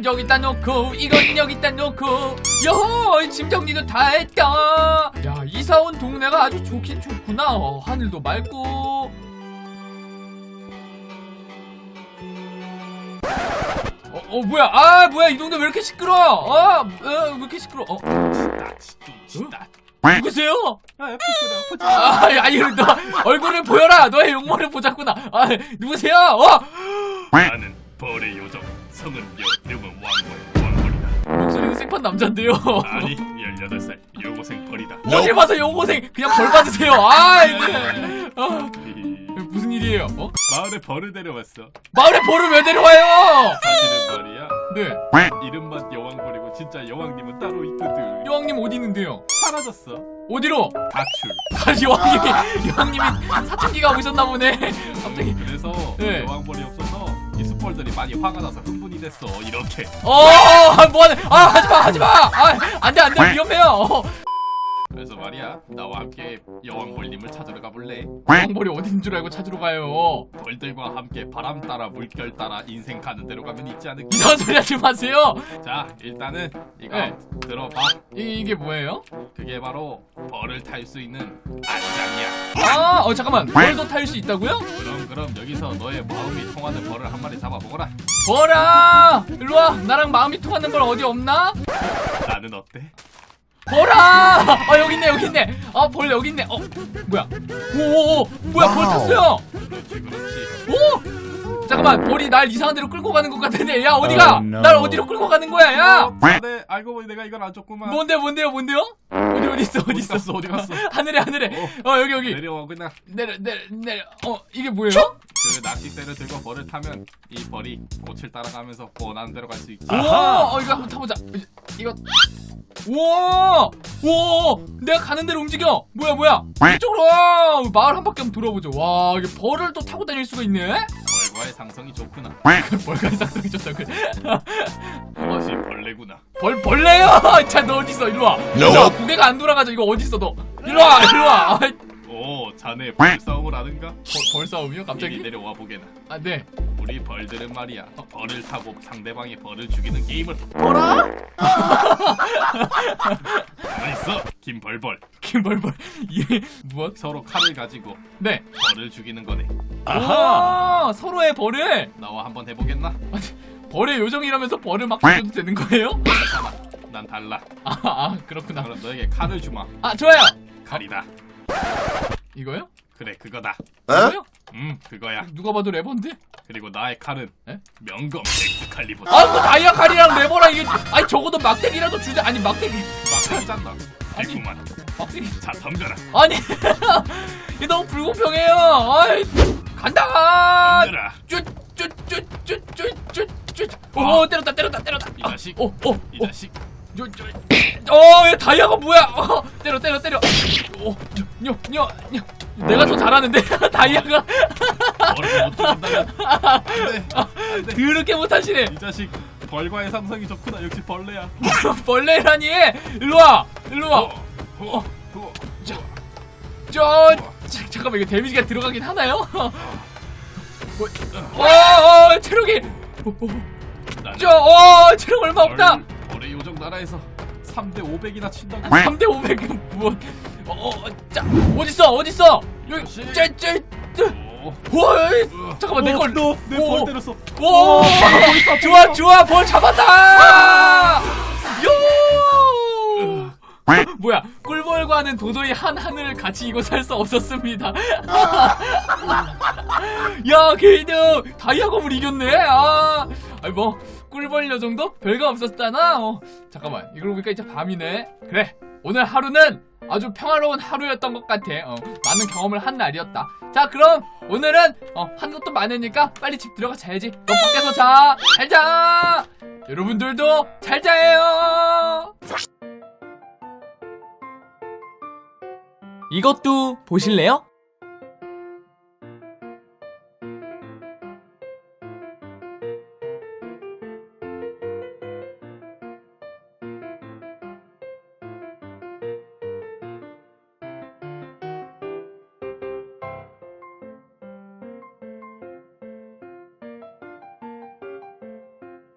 이건 여기다 놓고 이건 여기다 놓고. 여호 짐 정리도 다 했다. 야 이사 온 동네가 아주 좋긴 좋구나. 어, 하늘도 맑고. 어, 어 뭐야? 아 뭐야? 이 동네 왜 이렇게 시끄러? 아 어, 왜 이렇게 시끄러? 어나 진짜 누구세요? 아 부끄러워 보자 아 아니 너 얼굴을 보여라. 너의 용모를 보자꾸나. 아 누구세요? 어? 나는 벌의 요정 성은 여 이름은 왕벌 왕벌이다. 목소리는 생판 남잔데요? 아니 18살 여고생 벌이다. 어딜 봐서 여고생 그냥 벌 받으세요. 아 이게 아, 이, 무슨 일이에요? 어? 마을에 벌을 데려왔어. 마을에 벌을 왜 데려와요? 사실은 말이야. 네. 이름만 여왕벌이고 진짜 여왕님은 따로 있거든. 여왕님 어디 있는데요? 사라졌어. 어디로? 가출. 다시 여왕님이 여왕님이 사춘기가 오셨나 보네. 갑자기. 그래서 네. 여왕벌이 없어서 이 숲벌들이 많이 화가 나서 흥분이 됐어. 이렇게. 어 뭐하네 아 하지마 하지마! 아 안돼 안돼. 위험해요. 어, 그래서 말이야 나와 함께 여왕벌님을 찾으러 가볼래? 여왕벌이 어디 있는 줄 알고 찾으러 가요? 벌들과 함께 바람 따라 물결 따라 인생 가는 대로 가면 있지 않을까? 이상한 소리 하지 마세요. 자 일단은 이거 네. 들어봐. 이, 이게 뭐예요? 그게 바로 벌을 탈 수 있는 안장이야. 아, 어 잠깐만. 벌도 탈 수 있다고요? 그럼 여기서 너의 마음이 통하는 벌을 한 마리 잡아보거라 벌아, 일로 와. 나랑 마음이 통하는 벌 어디 없나? 나는 어때? 벌아, 아 여기 있네, 여기 있네. 아, 벌 여기 있네. 어, 뭐야? 오, 뭐야? 벌 탔어요. 오, 잠깐만. 벌이 날 이상한 데로 끌고 가는 것 같은데. 야, 어디가? Oh, no. 날 어디로 끌고 가는 거야? 야, 어, 자네 알고 보니 내가 이걸 안 줬구만 뭔데, 뭔데요, 뭔데요? 어디 어디 있어, 어디 어디 있어? 갔어 어디 갔어 하늘에, 하늘에. 어, 여기 여기. 내려와 그냥 내려, 내려, 내려. 어, 이게 뭐예요? 그 낚싯대를 들고 벌을 타면 이 벌이 꽃을 따라가면서 원하는 대로 갈 수 있지 오, 어, 이거 한번 타보자. 이거. 우와! 우와! 내가 가는 대로 움직여! 뭐야, 뭐야! 이쪽으로 와! 마을 한 바퀴 한번 돌아보죠. 와, 이게 벌을 또 타고 다닐 수가 있네? 벌과의 상성이 좋구나 벌까지 싹둑이 좋다고. 그것이 벌레구나 벌, 벌레요! 자, 너 어딨어? 이리 와. 야, 고개가 안 돌아가죠. 이거 어딨어, 너? 이리 와, 이리 와! 오 자네 벌 싸움을 아는가? 벌, 벌 싸움이요? 갑자기? 내려와 보게나 아, 네. 우리 벌들은 말이야 벌을 타고 상대방의 벌을 죽이는 게임을 벌아? 가만 있어 김벌벌 김벌벌. 예, 무엇? 서로 칼을 가지고 네. 벌을 죽이는 거네 아하! 서로의 벌을, 나와 한번 해보겠나? 벌의 요정이라면서 벌을 막 죽여도 되는 거예요? 괜찮아 난 달라 아, 아, 그렇구나. 그럼 너에게 칼을 주마 아, 좋아요! 칼이다 이거요? 그래 그거다 이거요? 음 그거야 누가 봐도 레버인데? 그리고 나의 칼은 에? 명검 엑스칼리버다 아, 그 다이아 칼이랑 레버랑 이게 아니 적어도 막대기라도 주자. 아니 막대기, 막대기 짠다 달콤한 막대기. 자 덤벼라 아니 이게 너무 불공평해요. 아이, 간다. 덤벼라 쭈쭈쭈쭈쭈쭈쭈. 오 때렸다 때렸다 때렸다. 이 자식. 오 오. 이 오. 자식 저, 저, 어, 얘 다이아가 뭐야? 어, 때려, 때려, 때려. 오, 녀, 녀, 녀. 내가 더 잘하는데 다이아가 안돼 안돼 그렇게 못하시네. 이 자식 벌과의 상성이 좋구나 역시 벌레야 벌레라니. 일로 와, 일로 와. 어, 어, 저 자, 잠깐만 이거 데미지가 들어가긴 하나요? 어, 어, 어 체력이 나는 저, 어, 체력 얼마 없다. 벌- 벌의 요정 나라에서 3대 500이나 친다고 3대 500은 뭐? 어, 어, 자, 어딨어, 어딨어? 여기. 쟤, 쟤, 쟤. 오, 와, 에이, 으. 잠깐만 내 걸. 오. 너내벌 때렸어 오, 좋아, 좋아, 벌 잡았다. 요. 뭐야, 꿀벌과는 도저히 한 하늘을 같이 이고 살수 없었습니다. 야, 걔도 다이아 검을 이겼네. 아, 아니 뭐 꿀벌 요정도 별거 없었잖아. 어, 잠깐만, 이걸 보니까 이제 밤이네. 그래, 오늘 하루는 아주 평화로운 하루였던 것 같아. 어, 많은 경험을 한 날이었다. 자, 그럼 오늘은 어, 한 것도 많으니까 빨리 집 들어가 자야지. 너 밖에서 자. 잘 자. 여러분들도 잘 자요. 이것도 보실래요?